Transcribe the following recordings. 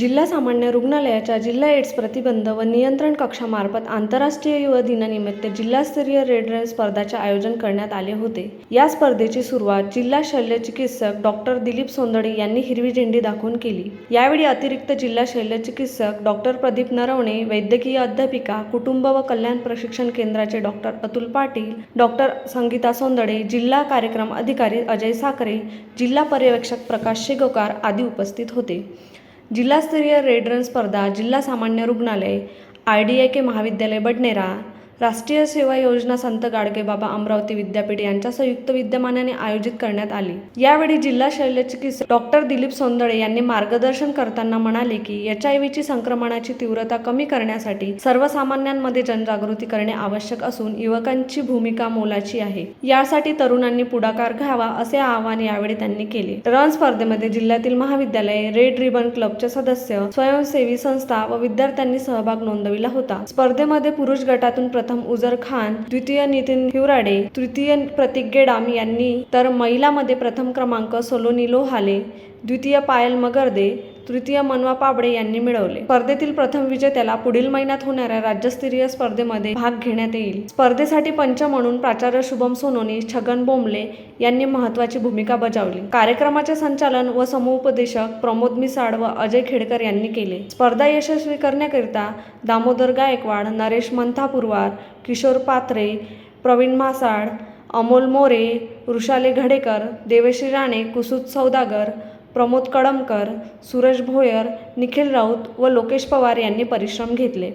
जिल्हा सामान्य रुग्णालयाच्या जिल्हा एड्स प्रतिबंध व नियंत्रण कक्षामार्फत आंतरराष्ट्रीय युवा दिनानिमित्त जिल्हास्तरीय रेड रन स्पर्धाचे आयोजन करण्यात आले होते. या स्पर्धेची सुरुवात जिल्हा शल्य चिकित्सक डॉक्टर दिलीप सोंदडे यांनी हिरवी झेंडी दाखवून केली. यावेळी अतिरिक्त जिल्हा शल्य चिकित्सक डॉक्टर प्रदीप नरवणे वैद्यकीय अध्यापिका कुटुंब व कल्याण प्रशिक्षण केंद्राचे डॉक्टर अतुल पाटील डॉक्टर संगीता सोंदडे जिल्हा कार्यक्रम अधिकारी अजय साखरे जिल्हा पर्यवेक्षक प्रकाश शेगोकार आदी उपस्थित होते. जिल्हास्तरीय रेड रन स्पर्धा जिल्हा सामान्य रुग्णालय आय डी आय के महाविद्यालय बडनेरा राष्ट्रीय सेवा योजना संत गाडगेबाबा अमरावती विद्यापीठ यांच्या संयुक्त विद्यमानाने आयोजित करण्यात आली. यावेळी जिल्हा शल्य चिकित्सक डॉक्टर दिलीप सोंदळे यांनी मार्गदर्शन करताना म्हणाले की एच आय व्हीची संक्रमणाची तीव्रता कमी करण्यासाठी सर्वसामान्यांमध्ये जनजागृती करणे आवश्यक असून युवकांची भूमिका मोलाची आहे. यासाठी तरुणांनी पुढाकार घ्यावा असे आवाहन यावेळी त्यांनी केले. रन स्पर्धेमध्ये जिल्ह्यातील महाविद्यालय रेड रिबन क्लबचे सदस्य स्वयंसेवी संस्था व विद्यार्थ्यांनी सहभाग नोंदविला होता. स्पर्धेमध्ये पुरुष गटातून प्रथम प्रथम उजर खान द्वितीय नितीन हिवराडे तृतीय प्रतीक गेडाम यांनी तर महिलामध्ये प्रथम क्रमांक सोलोनी लोहाले द्वितीय पायल मगर्दे तृतीय मनवा पाबडे यांनी मिळवले. स्पर्धेतील प्रथम विजेत्याला पुढील महिन्यात होणाऱ्या राज्यस्तरीय स्पर्धेमध्ये भाग घेण्यात येईल. स्पर्धेसाठी पंच म्हणून प्राचार्य शुभम सोनोनी छगन बोंबले यांनी महत्वाची भूमिका बजावली. कार्यक्रमाचे संचालन व समुपदेशक प्रमोद मिसाळ व अजय खेडकर यांनी केले. स्पर्धा यशस्वी करण्याकरिता दामोदर गायकवाड नरेश मंथापुरवार किशोर पात्रे प्रवीण म्हासाळ अमोल मोरे वृषाली घडेकर देवश्री राणे कुसुत सौदागर प्रमोद कडमकर सुरज भोयर निखिल राऊत व लोकेश पवार यांनी परिश्रम घेतले.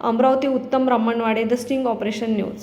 Amravati Uttam Brahmanwade the sting operation news.